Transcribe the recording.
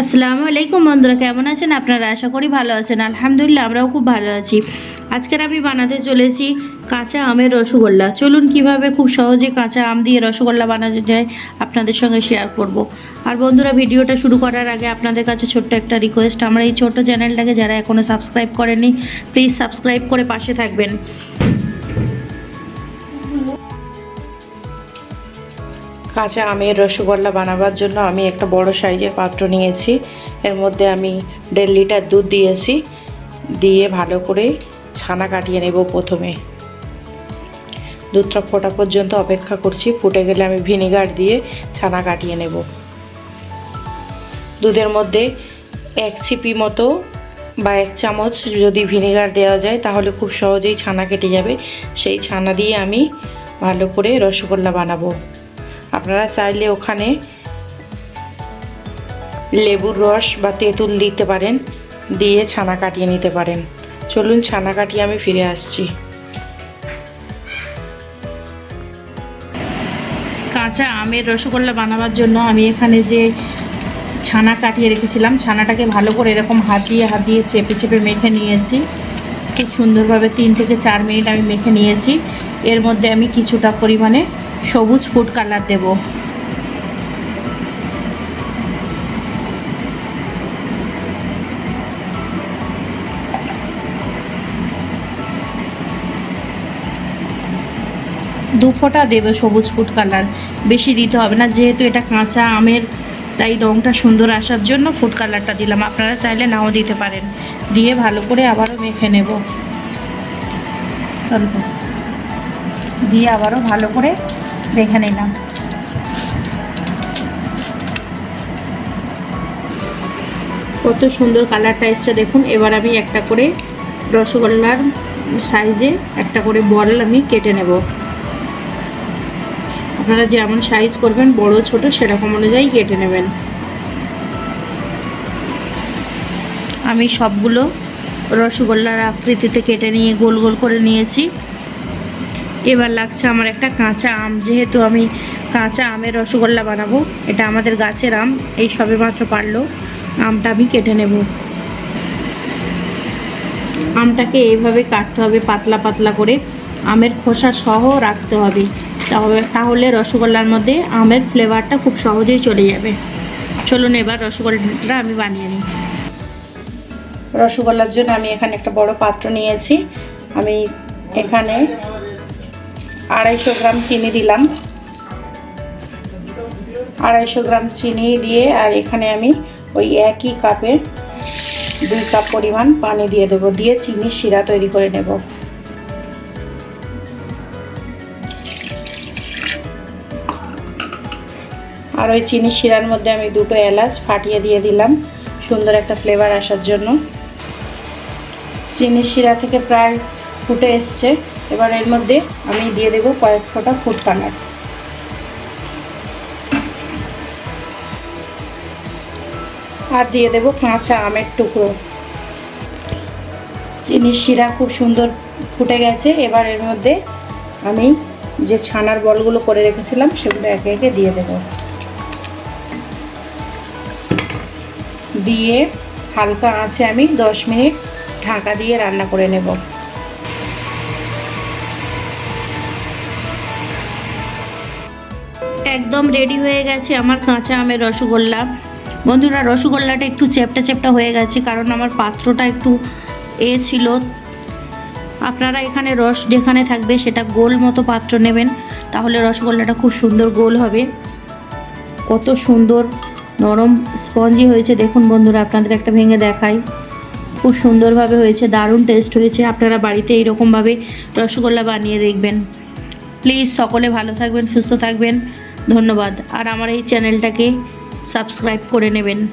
আসসালামু আলাইকুম বন্ধুরা, কেমন আছেন? আপনারা আশা করি ভালো আছেন। আলহামদুলিল্লাহ, আমরাও খুব ভালো আছি। আজকের আমি বানাতে চলেছি কাঁচা আমের রসগোল্লা। চলুন কীভাবে খুব সহজে কাঁচা আম দিয়ে রসগোল্লা বানানো যায় আপনাদের সঙ্গে শেয়ার করব। আর বন্ধুরা, ভিডিওটা শুরু করার আগে আপনাদের কাছে ছোট্ট একটা রিকোয়েস্ট আমার এই ছোট্ট চ্যানেলটাকে যারা এখনও সাবস্ক্রাইব করেনি প্লিজ সাবস্ক্রাইব করে পাশে থাকবেন। কাঁচা আমের রসগোল্লা বানাবার জন্য আমি একটা বড় সাইজের পাত্র নিয়েছি। এর মধ্যে আমি দেড় লিটার দুধ দিয়েছি। দিয়ে ভালো করে ছানা কাটিয়ে নেব প্রথমে। দুধটা ফোটা পর্যন্ত অপেক্ষা করছি। ফুটে গেলে আমি ভিনেগার দিয়ে ছানা কাটিয়ে নেব। দুধের মধ্যে এক ছিপি মতো বা এক চামচ যদি ভিনেগার দেওয়া যায়, তাহলে খুব সহজেই ছানা কেটে যাবে। সেই ছানা দিয়ে আমি ভালো করে রসগোল্লা বানাবো। আপনারা চাইলে ওখানে লেবুর রস বা তেঁতুল দিতে পারেন, দিয়ে ছানা কাটিয়ে নিতে পারেন। চলুন ছানা কাটিয়ে আমি ফিরে আসছি। কাঁচা আমের রসগোল্লা বানাবার জন্য আমি এখানে যে ছানা কাটিয়ে রেখেছিলাম, ছানাটাকে ভালো করে এরকম হাতিয়ে হাতিয়ে চেপে চেপে মেখে নিয়েছি। খুব সুন্দরভাবে তিন থেকে চার মিনিট আমি মেখে নিয়েছি। এর মধ্যে আমি কিছুটা পরিমাণে সবুজ ফুড কালার দেব। দু ফোঁটা দেবে সবুজ ফুড কালার। বেশি দিতে হবে না, যেহেতু এটা কাঁচা আমের, তাই রঙটা সুন্দর আসার জন্য ফুড কালারটা দিলাম। আপনারা চাইলে নাও দিতে পারেন। দিয়ে ভালো করে আবারও মেখে নেব। দিয়ে আবারও ভালো করে মেখে নিলাম কত সুন্দর কালার টাইসটা দেখুন। এবার আমি একটা করে রসগোল্লার সাইজে একটা করে বল আমি কেটে নেব। আপনারা যেমন সাইজ করবেন বড় ছোট সেরকম অনুযায়ী কেটে নেবেন। আমি সবগুলো রসগোল্লার আকৃতিতে কেটে নিয়ে গোল গোল করে নিয়েছি। এবার লাগছে আমার একটা কাঁচা আম। যেহেতু আমি কাঁচা আমের রসগোল্লা বানাবো, এটা আমাদের গাছের আম, এই সবে মাত্র পারল। আমটা আমি কেটে নেব। আমটাকে এইভাবে কাটতে হবে, পাতলা পাতলা করে। আমের খোসা সহ রাখতে হবে। তাহলে রসগোল্লার মধ্যে আমের ফ্লেভারটা খুব সহজেই চলে যাবে। চলুন এবার রসগোল্লাটা আমি বানিয়ে নিই। রসগোল্লার জন্য আমি এখানে একটা বড় পাত্র নিয়েছি। আমি এখানে আড়াইশো গ্রাম চিনি দিলাম। আড়াইশো গ্রাম চিনি দিয়ে, আর এখানে আমি ওই একই কাপে দুই কাপ পরিমাণ পানি দিয়ে দেবো, দিয়ে চিনি শিরা তৈরি করে নেব। আর ওই চিনি শিরার মধ্যে আমি দুটো এলাচ ফাটিয়ে দিয়ে দিলাম, সুন্দর একটা ফ্লেভার আসার জন্য। চিনি শিরা থেকে প্রায় ফুটে এসছে। এবার এর মধ্যে আমি দিয়ে দেবো কয়েক ফোঁটা ফুড কালার আর দিয়ে দেবো কাঁচা আমের টুকরো। চিনির শিরা খুব সুন্দর ফুটে গেছে। এবার এর মধ্যে আমি যে ছানার বলগুলো করে রেখেছিলাম, সেগুলো একে একে দিয়ে দেব। দিয়ে হালকা আঁচে আমি দশ মিনিট ঢাকা দিয়ে রান্না করে নেব। একদম রেডি হয়ে গেছে আমার কাঁচা আমের রসগোল্লা। বন্ধুরা, রসগোল্লাটা একটু চ্যাপটা চ্যাপটা হয়ে গেছে, কারণ আমার পাত্রটা একটু এ ছিল। আপনারা এখানে রস যেখানে থাকবে সেটা গোল মতো পাত্র নেবেন, তাহলে রসগোল্লাটা খুব সুন্দর গোল হবে। কত সুন্দর নরম স্পঞ্জি হয়েছে। দেখুন বন্ধুরা, আপনাদের একটা ভেঙে দেখাই। খুব সুন্দরভাবে হয়েছে, দারুণ টেস্ট হয়েছে। আপনারা বাড়িতে এইরকমভাবে রসগোল্লা বানিয়ে দেখবেন। প্লিজ সকলে ভালো থাকবেন, সুস্থ থাকবেন। ধন্যবাদ। আর আমার এই চ্যানেলটাকে সাবস্ক্রাইব করে নেবেন।